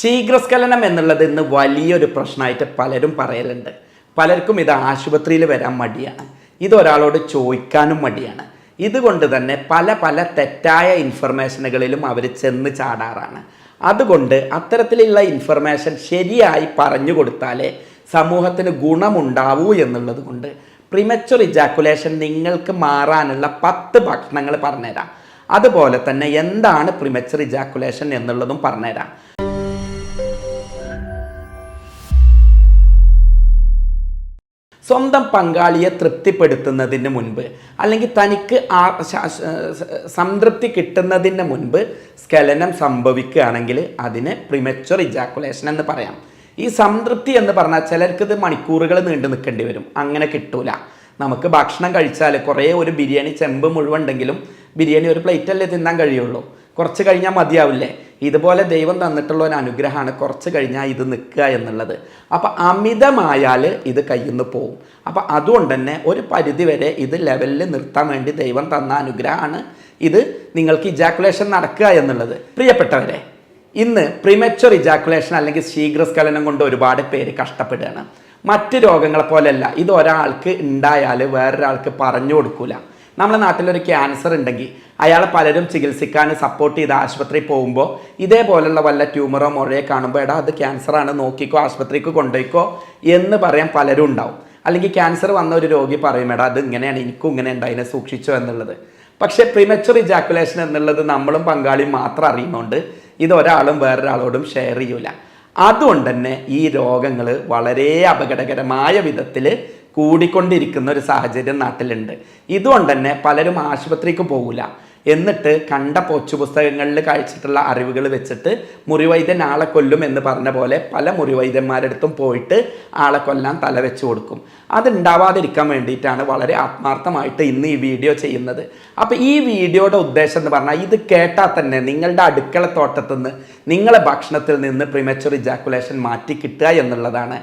ശീഘ്രസ്ഖലനം എന്നുള്ളത് ഇന്ന് വലിയൊരു പ്രശ്നമായിട്ട് പലരും പറയലുണ്ട്. പലർക്കും ഇത് ആശുപത്രിയിൽ വരാൻ മടിയാണ്. ഇതൊരാളോട് ചോദിക്കാനും മടിയാണ്. ഇതുകൊണ്ട് തന്നെ പല പല തെറ്റായ ഇൻഫർമേഷനുകളിലും അവർ ചെന്ന് ചാടാറാണ്. അതുകൊണ്ട് അത്തരത്തിലുള്ള ഇൻഫർമേഷൻ ശരിയായി പറഞ്ഞു കൊടുത്താലേ സമൂഹത്തിന് ഗുണമുണ്ടാവൂ എന്നുള്ളത് കൊണ്ട് പ്രിമച്ചുർ ഇജാക്കുലേഷൻ നിങ്ങൾക്ക് മാറാനുള്ള പത്ത് ഭക്ഷണങ്ങൾ പറഞ്ഞുതരാം. അതുപോലെ തന്നെ എന്താണ് പ്രിമച്ചുർ ഇജാക്കുലേഷൻ എന്നുള്ളതും പറഞ്ഞുതരാം. സ്വന്തം പങ്കാളിയെ തൃപ്തിപ്പെടുത്തുന്നതിന് മുൻപ് അല്ലെങ്കിൽ തനിക്ക് സംതൃപ്തി കിട്ടുന്നതിന് മുൻപ് സ്കലനം സംഭവിക്കുകയാണെങ്കിൽ അതിന് പ്രിമച്വർ ഇജാക്കുലേഷൻ എന്ന് പറയാം. ഈ സംതൃപ്തി എന്ന് പറഞ്ഞാൽ ചിലർക്ക് ഇത് മണിക്കൂറുകൾ നീണ്ടു നിൽക്കേണ്ടി വരും. അങ്ങനെ കിട്ടൂല. നമുക്ക് ഭക്ഷണം കഴിച്ചാൽ കുറേ ഒരു ബിരിയാണി ചെമ്പ് മുഴുവൻ ഉണ്ടെങ്കിലും ബിരിയാണി ഒരു പ്ലേറ്റല്ലേ തിന്നാൻ കഴിയുള്ളൂ. കുറച്ച് കഴിഞ്ഞാൽ മതിയാവില്ലേ? ഇതുപോലെ ദൈവം തന്നിട്ടുള്ള ഒരു അനുഗ്രഹമാണ് കുറച്ച് കഴിഞ്ഞാൽ ഇത് നിൽക്കുക എന്നുള്ളത്. അപ്പം അമിതമായാൽ ഇത് കയ്യിൽ നിന്ന് പോവും. അപ്പം അതുകൊണ്ട് തന്നെ ഒരു പരിധിവരെ ഇത് ലെവലിൽ നിർത്താൻ വേണ്ടി ദൈവം തന്ന അനുഗ്രഹമാണ് ഇത് നിങ്ങൾക്ക് ഇജാക്കുലേഷൻ നടക്കുക എന്നുള്ളത്. പ്രിയപ്പെട്ടവരെ ഇന്ന് പ്രിമച്വർ ഇജാക്കുലേഷൻ അല്ലെങ്കിൽ ശീഘ്രസ്ഖലനം കൊണ്ട് ഒരുപാട് പേര് കഷ്ടപ്പെടുകയാണ്. മറ്റ് രോഗങ്ങളെ പോലെയല്ല ഇത് ഒരാൾക്ക് ഉണ്ടായാൽ വേറൊരാൾക്ക് പറഞ്ഞു കൊടുക്കൂല. നമ്മുടെ നാട്ടിലൊരു ക്യാൻസർ ഉണ്ടെങ്കിൽ അയാളെ പലരും ചികിത്സിക്കാൻ സപ്പോർട്ട് ചെയ്ത് ആശുപത്രി പോകുമ്പോൾ ഇതേപോലുള്ള വല്ല ട്യൂമറോ മുഴയോ കാണുമ്പോൾ എടാ അത് ക്യാൻസറാണ് നോക്കിക്കോ ആശുപത്രിക്ക് കൊണ്ടുപോയിക്കോ എന്ന് പറയാൻ പലരും ഉണ്ടാവും. അല്ലെങ്കിൽ ക്യാൻസർ വന്ന ഒരു രോഗി പറയും എടാ അത് ഇങ്ങനെയാണ് എനിക്കും ഇങ്ങനെ ഉണ്ട് അതിനെ സൂക്ഷിച്ചോ എന്നുള്ളത്. പക്ഷേ പ്രിമച്ചുർ ഇജാക്കുലേഷൻ എന്നുള്ളത് നമ്മളും പങ്കാളിയും മാത്രം അറിയുന്നുണ്ട് ഇത് ഒരാളും വേറൊരാളോടും ഷെയർ ചെയ്യൂല. അതുകൊണ്ട് തന്നെ ഈ രോഗങ്ങൾ വളരെ അപകടകരമായ വിധത്തിൽ കൂടിക്കൊണ്ടിരിക്കുന്ന ഒരു സാഹചര്യം നാട്ടിലുണ്ട്. ഇതുകൊണ്ട് തന്നെ പലരും ആശുപത്രിക്ക് പോകില്ല എന്നിട്ട് കണ്ട പൊച്ചു പുസ്തകങ്ങളിൽ കഴിച്ചിട്ടുള്ള അറിവുകൾ വെച്ചിട്ട് മുറിവൈദ്യൻ ആളെ കൊല്ലും എന്ന് പറഞ്ഞ പോലെ പല മുറിവൈദ്യന്മാരുടെ അടുത്തും പോയിട്ട് ആളെ കൊല്ലാൻ തല വെച്ച് കൊടുക്കും. അതുണ്ടാവാതിരിക്കാൻ വേണ്ടിയിട്ടാണ് വളരെ ആത്മാർത്ഥമായിട്ട് ഇന്ന് ഈ വീഡിയോ ചെയ്യുന്നത്. അപ്പോൾ ഈ വീഡിയോയുടെ ഉദ്ദേശം എന്ന് പറഞ്ഞാൽ ഇത് കേട്ടാൽ തന്നെ നിങ്ങളുടെ അടുക്കള തോട്ടത്തുനിന്ന് നിങ്ങളെ ഭക്ഷണത്തിൽ നിന്ന് പ്രിമച്ചുർ ഇജാക്കുലേഷൻ മാറ്റി കിട്ടുക എന്നുള്ളതാണ്.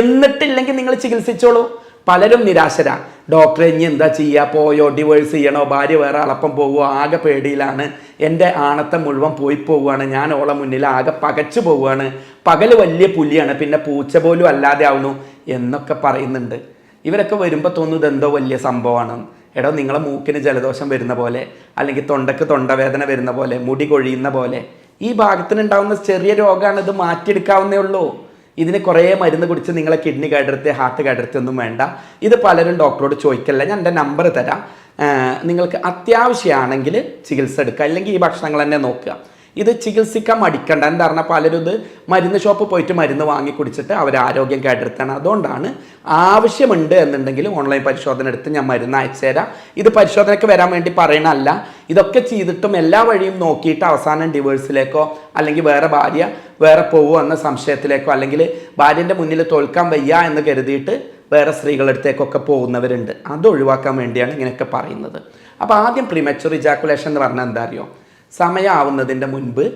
എന്നിട്ടില്ലെങ്കിൽ നിങ്ങൾ ചികിത്സിച്ചോളൂ. പലരും നിരാശരാ. ഡോക്ടറെ ഇനി എന്താ ചെയ്യുക പോയോ? ഡിവോഴ്സ് ചെയ്യണോ? ഭാര്യ വേറെ അളപ്പം പോകുമോ ആകെ പേടിയിലാണ്. എന്റെ ആണത്തെ മുഴുവൻ പോയി പോവുകയാണ്. ഞാൻ ഓളെ മുന്നിൽ ആകെ പകച്ചു പോവുകയാണ്. പകൽ വലിയ പുലിയാണ്. പിന്നെ പൂച്ച പോലും അല്ലാതെ ആവുന്നു എന്നൊക്കെ പറയുന്നുണ്ട്. ഇവരൊക്കെ വരുമ്പോൾ തോന്നുന്നത് എന്തോ വലിയ സംഭവമാണ്. എടോ നിങ്ങളെ മൂക്കിന് ജലദോഷം വരുന്ന പോലെ അല്ലെങ്കിൽ തൊണ്ടക്ക് തൊണ്ടവേദന വരുന്ന പോലെ മുടി കൊഴിയുന്ന പോലെ ഈ ഭാഗത്തിനുണ്ടാവുന്ന ചെറിയ രോഗമാണ് ഇത് മാറ്റിയെടുക്കാവുന്നേ ഉള്ളൂ. ഇതിന് കുറേ മരുന്ന് കുടിച്ച് നിങ്ങളെ കിഡ്നി കേടരുത്ത് ഹാർട്ട് കേടരുത്ത് ഒന്നും വേണ്ട. ഇത് പലരും ഡോക്ടറോട് ചോദിക്കല്ല. ഞാൻ എന്റെ നമ്പർ തരാം. നിങ്ങൾക്ക് അത്യാവശ്യമാണെങ്കിൽ ചികിത്സ എടുക്കുക. അല്ലെങ്കിൽ ഈ ഭക്ഷണങ്ങൾ തന്നെ നോക്കുക. ഇത് ചികിത്സിക്കാൻ മടിക്കണ്ട. എന്താ പറഞ്ഞാൽ പലരും ഇത് മരുന്ന് ഷോപ്പ് പോയിട്ട് മരുന്ന് വാങ്ങി കുടിച്ചിട്ട് അവർ ആരോഗ്യം കേട്ടെടുത്താണ് അതുകൊണ്ടാണ് ആവശ്യമുണ്ട് എന്നുണ്ടെങ്കിൽ ഓൺലൈൻ പരിശോധന എടുത്ത് ഞാൻ മരുന്ന് അയച്ചു തരാം. ഇത് പരിശോധനയ്ക്ക് വരാൻ വേണ്ടി പറയണല്ല ഇതൊക്കെ ചെയ്തിട്ടും എല്ലാ വഴിയും നോക്കിയിട്ട് അവസാനം ഡിവേഴ്സിലേക്കോ അല്ലെങ്കിൽ വേറെ ഭാര്യ വേറെ പോകുമോ എന്ന സംശയത്തിലേക്കോ അല്ലെങ്കിൽ ഭാര്യന്റെ മുന്നിൽ തോൽക്കാൻ വയ്യ എന്ന് കരുതിയിട്ട് വേറെ സ്ത്രീകളടുത്തേക്കൊക്കെ പോകുന്നവരുണ്ട്. അത് ഒഴിവാക്കാൻ വേണ്ടിയാണ് ഇങ്ങനെയൊക്കെ പറയുന്നത്. അപ്പോൾ ആദ്യം പ്രിമച്ചുർ ഇജാക്കുലേഷൻ എന്ന് പറഞ്ഞാൽ എന്താ അറിയോ? സമയമാവുന്നതിന്റെ മുൻപ്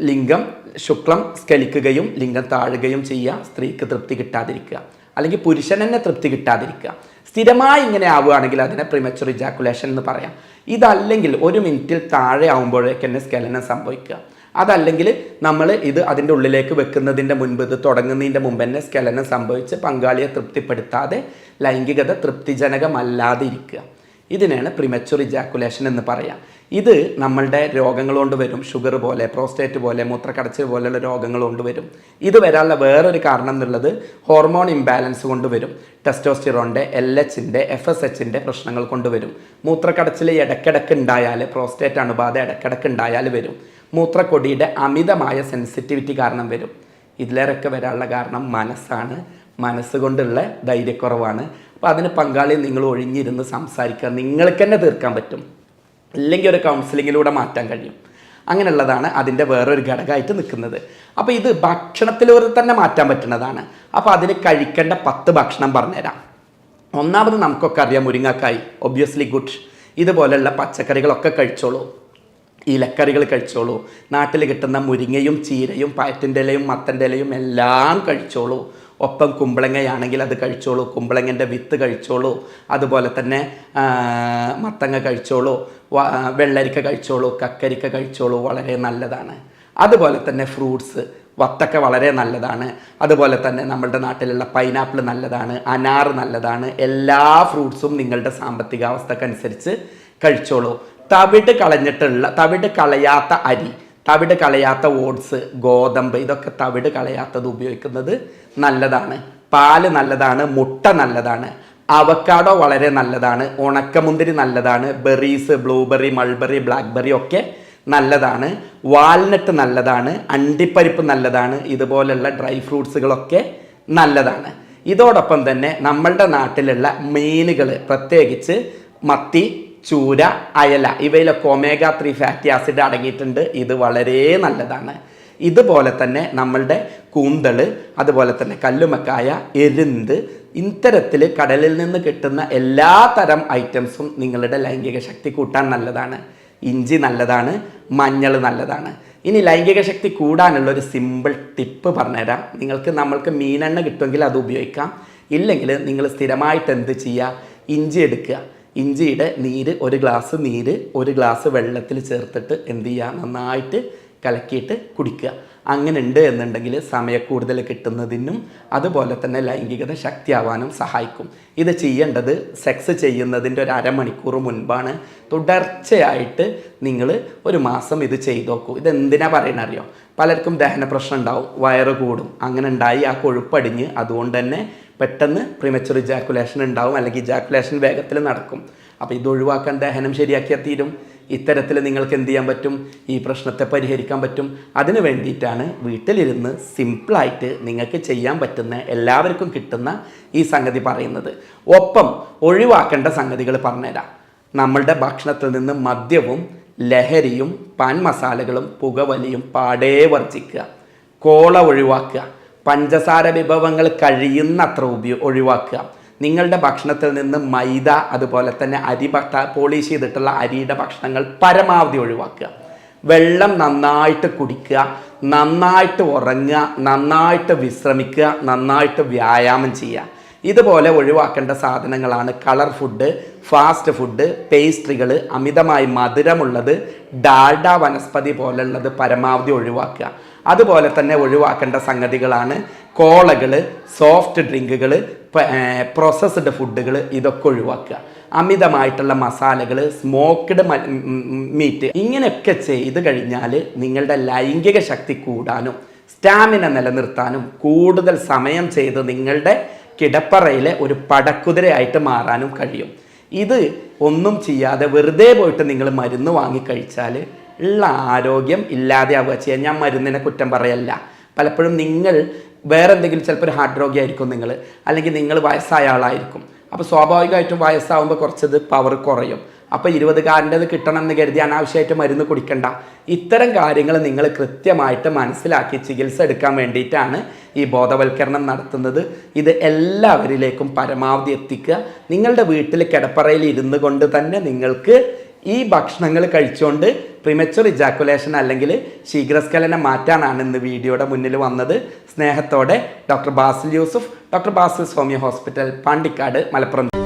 ലിംഗം ശുക്ലം സ്കലിക്കുകയും ലിംഗം താഴുകയും ചെയ്യുക. സ്ത്രീക്ക് തൃപ്തി കിട്ടാതിരിക്കുക. അല്ലെങ്കിൽ പുരുഷൻ തന്നെ തൃപ്തി കിട്ടാതിരിക്കുക. സ്ഥിരമായി ഇങ്ങനെ ആവുകയാണെങ്കിൽ അതിനെ പ്രിമച്ചുർ ഇജാക്കുലേഷൻ എന്ന് പറയാം. ഇതല്ലെങ്കിൽ ഒരു മിനിറ്റിൽ താഴെ ആവുമ്പോഴേക്ക് തന്നെ സ്കലനം സംഭവിക്കുക. അതല്ലെങ്കിൽ നമ്മൾ ഇത് അതിന്റെ ഉള്ളിലേക്ക് വെക്കുന്നതിന്റെ മുൻപ് ഇത് തുടങ്ങുന്നതിന്റെ മുമ്പ് തന്നെ സ്കലനം സംഭവിച്ച് പങ്കാളിയെ തൃപ്തിപ്പെടുത്താതെ ലൈംഗികത തൃപ്തിജനകമല്ലാതെ ഇരിക്കുക ഇതിനാണ് പ്രിമച്ചുർ ഇജാക്കുലേഷൻ എന്ന് പറയാം. ഇത് നമ്മളുടെ രോഗങ്ങൾ കൊണ്ട് വരും. ഷുഗർ പോലെ പ്രോസ്റ്റേറ്റ് പോലെ മൂത്രക്കടച്ചിൽ പോലെയുള്ള രോഗങ്ങൾ കൊണ്ട് വരും. ഇത് വരാനുള്ള വേറൊരു കാരണം എന്നുള്ളത് ഹോർമോൺ ഇംബാലൻസ് കൊണ്ട് വരും. ടെസ്റ്റോസ്റ്റിറോണിന്റെ എൽ എച്ചിന്റെ എഫ് എസ് എച്ചിന്റെ പ്രശ്നങ്ങൾ കൊണ്ടുവരും മൂത്രക്കടച്ചിൽ ഇടയ്ക്കിടയ്ക്ക് ഉണ്ടായാൽ പ്രോസ്റ്റേറ്റ് അണുബാധ ഇടയ്ക്കിടയ്ക്ക് ഉണ്ടായാൽ വരും. മൂത്രക്കൊടിയുടെ അമിതമായ സെൻസിറ്റിവിറ്റി കാരണം വരും. ഇതിലേറൊക്കെ വരാനുള്ള കാരണം മനസ്സാണ്. മനസ്സുകൊണ്ടുള്ള ധൈര്യക്കുറവാണ്. അപ്പോൾ അതിന് പങ്കാളി നിങ്ങൾ ഒഴിഞ്ഞിരുന്ന് സംസാരിക്കുക. നിങ്ങൾക്ക് തന്നെ തീർക്കാൻ പറ്റും. അല്ലെങ്കിൽ ഒരു കൗൺസിലിങ്ങിലൂടെ മാറ്റാൻ കഴിയും. അങ്ങനെയുള്ളതാണ് അതിന്റെ വേറൊരു ഘടകമായിട്ട് നിൽക്കുന്നത്. അപ്പോൾ ഇത് ഭക്ഷണത്തിലൂടെ തന്നെ മാറ്റാൻ പറ്റുന്നതാണ്. അപ്പോൾ അതിന് കഴിക്കേണ്ട പത്ത് ഭക്ഷണം പറഞ്ഞുതരാം. ഒന്നാമത് നമുക്കൊക്കെ അറിയാം മുരിങ്ങക്കായി ഒബ്വിയസ്ലി ഗുഡ് ഇതുപോലെയുള്ള പച്ചക്കറികളൊക്കെ കഴിച്ചോളൂ. ഇലക്കറികൾ കഴിച്ചോളൂ. നാട്ടിൽ കിട്ടുന്ന മുരിങ്ങയും ചീരയും പയറ്റിന്റെ ഇലയും മത്തന്റെ ഇലയും എല്ലാം കഴിച്ചോളൂ. ഒപ്പം കുമ്പളങ്ങയാണെങ്കിൽ അത് കഴിച്ചോളൂ കുമ്പളങ്ങന്റെ വിത്ത് കഴിച്ചോളൂ അതുപോലെ തന്നെ മത്തങ്ങ കഴിച്ചോളൂ വെള്ളരിക്ക കഴിച്ചോളൂ കക്കരിക്ക കഴിച്ചോളൂ വളരെ നല്ലതാണ്. അതുപോലെ തന്നെ ഫ്രൂട്ട്സ് വത്തക്ക വളരെ നല്ലതാണ്. അതുപോലെ തന്നെ നമ്മളുടെ നാട്ടിലുള്ള പൈനാപ്പിൾ നല്ലതാണ് അനാർ നല്ലതാണ്. എല്ലാ ഫ്രൂട്ട്സും നിങ്ങളുടെ സാമ്പത്തികാവസ്ഥക്കനുസരിച്ച് കഴിച്ചോളൂ. തവിട് കളഞ്ഞിട്ടുള്ള തവിട് കളയാത്ത അരി തവിട് കളയാത്ത ഓട്സ് ഗോതമ്പ് ഇതൊക്കെ തവിട് കളയാത്തത് ഉപയോഗിക്കുന്നത് നല്ലതാണ്. പാൽ നല്ലതാണ് മുട്ട നല്ലതാണ് അവക്കാഡോ വളരെ നല്ലതാണ് ഉണക്കമുന്തിരി നല്ലതാണ് ബെറീസ് ബ്ലൂബെറി മൾബെറി ബ്ലാക്ക്ബെറി ഒക്കെ നല്ലതാണ് വാൽനട്ട് നല്ലതാണ് അണ്ടിപ്പരിപ്പ് നല്ലതാണ് ഇതുപോലുള്ള ഡ്രൈ ഫ്രൂട്ട്സുകളൊക്കെ നല്ലതാണ്. ഇതോടൊപ്പം തന്നെ നമ്മളുടെ നാട്ടിലുള്ള മീനുകൾ പ്രത്യേകിച്ച് മത്തി ചൂര അയല ഇവയിലൊക്കെ ഒമേഗ ത്രീ ഫാറ്റി ആസിഡ് അടങ്ങിയിട്ടുണ്ട്. ഇത് വളരെ നല്ലതാണ്. ഇതുപോലെ തന്നെ നമ്മളുടെ കൂന്തൾ അതുപോലെ തന്നെ കല്ലുമക്കായ എരുന്ത് ഇത്തരത്തിൽ കടലിൽ നിന്ന് കിട്ടുന്ന എല്ലാ തരം ഐറ്റംസും നിങ്ങളുടെ ലൈംഗിക ശക്തി കൂട്ടാൻ നല്ലതാണ്. ഇഞ്ചി നല്ലതാണ് മഞ്ഞൾ നല്ലതാണ്. ഇനി ലൈംഗിക ശക്തി കൂടാനുള്ള ഒരു സിമ്പിൾ ടിപ്പ് പറഞ്ഞുതരാം. നിങ്ങൾക്ക് നമ്മൾക്ക് മീനെണ്ണ കിട്ടുമെങ്കിൽ അത് ഉപയോഗിക്കാം. ഇല്ലെങ്കിൽ നിങ്ങൾ സ്ഥിരമായിട്ട് എന്ത് ചെയ്യുക? ഇഞ്ചി എടുക്കുക. ഇഞ്ചിയുടെ നീര് ഒരു ഗ്ലാസ് നീര് ഒരു ഗ്ലാസ് വെള്ളത്തിൽ ചേർത്തിട്ട് എന്ത് ചെയ്യുക? നന്നായിട്ട് കലക്കിയിട്ട് കുടിക്കുക. അങ്ങനെ ഉണ്ട് എന്നുണ്ടെങ്കിൽ സമയക്കൂടുതൽ കിട്ടുന്നതിനും അതുപോലെ തന്നെ ലൈംഗികത ശക്തിയാവാനും സഹായിക്കും. ഇത് ചെയ്യേണ്ടത് സെക്സ് ചെയ്യുന്നതിന്റെ ഒരു അരമണിക്കൂർ മുൻപാണ്. തുടർച്ചയായിട്ട് നിങ്ങൾ ഒരു മാസം ഇത് ചെയ്തു നോക്കൂ. ഇത് എന്തിനാ പറയണറിയോ പലർക്കും ദഹന പ്രശ്നം ഉണ്ടാവും വയറ് കൂടും. അങ്ങനെ ഉണ്ടായി ആ കൊഴുപ്പടിഞ്ഞ് അതുകൊണ്ട് തന്നെ പെട്ടെന്ന് പ്രിമച്ചുർ ഇജാക്കുലേഷൻ ഉണ്ടാവും അല്ലെങ്കിൽ ഇജാക്കുലേഷൻ വേഗത്തിൽ നടക്കും. അപ്പോൾ ഇത് ഒഴിവാക്കാൻ ദഹനം ശരിയാക്കിയാൽ തീരും. ഇത്തരത്തിൽ നിങ്ങൾക്ക് എന്ത് ചെയ്യാൻ പറ്റും? ഈ പ്രശ്നത്തെ പരിഹരിക്കാൻ പറ്റും. അതിന് വേണ്ടിയിട്ടാണ് വീട്ടിലിരുന്ന് സിമ്പിളായിട്ട് നിങ്ങൾക്ക് ചെയ്യാൻ പറ്റുന്ന എല്ലാവർക്കും കിട്ടുന്ന ഈ സംഗതി പറയുന്നത്. ഒപ്പം ഒഴിവാക്കേണ്ട സംഗതികൾ പറഞ്ഞുതരാം. നമ്മളുടെ ഭക്ഷണത്തിൽ നിന്ന് മദ്യവും ലഹരിയും പാൻ മസാലകളും പുകവലിയും പാടേ വർജിക്കുക കോള ഒഴിവാക്കുക. പഞ്ചസാര വിഭവങ്ങൾ കഴിയുന്നത്ര ഉപയോ ഒഴിവാക്കുക. നിങ്ങളുടെ ഭക്ഷണത്തിൽ നിന്ന് മൈദ അതുപോലെ തന്നെ അരി പോളിഷ് ചെയ്തിട്ടുള്ള അരിയുടെ ഭക്ഷണങ്ങൾ പരമാവധി ഒഴിവാക്കുക. വെള്ളം നന്നായിട്ട് കുടിക്കുക നന്നായിട്ട് ഉറങ്ങുക നന്നായിട്ട് വിശ്രമിക്കുക നന്നായിട്ട് വ്യായാമം ചെയ്യുക. ഇതുപോലെ ഒഴിവാക്കേണ്ട സാധനങ്ങളാണ് കളർ ഫുഡ് ഫാസ്റ്റ് ഫുഡ് പേസ്ട്രികൾ അമിതമായി മധുരമുള്ളത് ഡാൽഡ വനസ്പതി പോലുള്ളത് പരമാവധി ഒഴിവാക്കുക. അതുപോലെ തന്നെ ഒഴിവാക്കേണ്ട സംഗതികളാണ് കോളകൾ സോഫ്റ്റ് ഡ്രിങ്കുകൾ പ്രോസസ്ഡ് ഫുഡുകൾ ഇതൊക്കെ ഒഴിവാക്കുക. അമിതമായിട്ടുള്ള മസാലകൾ സ്മോക്ക്ഡ് മീറ്റ് ഇങ്ങനെയൊക്കെ ചെയ്ത് കഴിഞ്ഞാൽ നിങ്ങളുടെ ലൈംഗിക ശക്തി കൂടാനും സ്റ്റാമിന നിലനിർത്താനും കൂടുതൽ സമയം ചെയ്ത് നിങ്ങളുടെ കിടപ്പറയിലെ ഒരു പടക്കുതിരയായിട്ട് മാറാനും കഴിയും. ഇത് ഒന്നും ചെയ്യാതെ വെറുതെ പോയിട്ട് നിങ്ങൾ മരുന്ന് വാങ്ങി കഴിച്ചാൽ ഉള്ള ആരോഗ്യം ഇല്ലാതെയാവുക ചെയ്യുക ഞാൻ മരുന്നിനെ കുറ്റം പറയല്ല. പലപ്പോഴും നിങ്ങൾ വേറെ എന്തെങ്കിലും ചിലപ്പോൾ ഒരു ഹാർട്ട് രോഗിയായിരിക്കും നിങ്ങൾ അല്ലെങ്കിൽ നിങ്ങൾ വയസ്സായ ആളായിരിക്കും. അപ്പോൾ സ്വാഭാവികമായിട്ടും വയസ്സാവുമ്പോൾ കുറച്ചത് പവർ കുറയും. അപ്പോൾ ഇരുപതുകാരന്റെത് കിട്ടണം എന്ന് കരുതി അനാവശ്യമായിട്ട് മരുന്ന് കുടിക്കണ്ട. ഇത്തരം കാര്യങ്ങൾ നിങ്ങൾ കൃത്യമായിട്ട് മനസ്സിലാക്കി ചികിത്സ എടുക്കാൻ വേണ്ടിയിട്ടാണ് ഈ ബോധവൽക്കരണം നടത്തുന്നത്. ഇത് എല്ലാവരിലേക്കും പരമാവധി എത്തിക്കുക. നിങ്ങളുടെ വീട്ടിൽ കിടപ്പറയിൽ ഇരുന്നു കൊണ്ട് തന്നെ നിങ്ങൾക്ക് ഈ ഭക്ഷണങ്ങൾ കഴിച്ചുകൊണ്ട് പ്രിമച്ചുർ ഇജാക്കുലേഷൻ അല്ലെങ്കിൽ ശീഘ്രസ്ഖലനം മാറ്റാനാണ് ഇന്ന് വീഡിയോയുടെ മുന്നിൽ വന്നത് സ്നേഹത്തോടെ doctor Basil Yusuf doctor Basil Swami hospital Pandikkad Malappuram.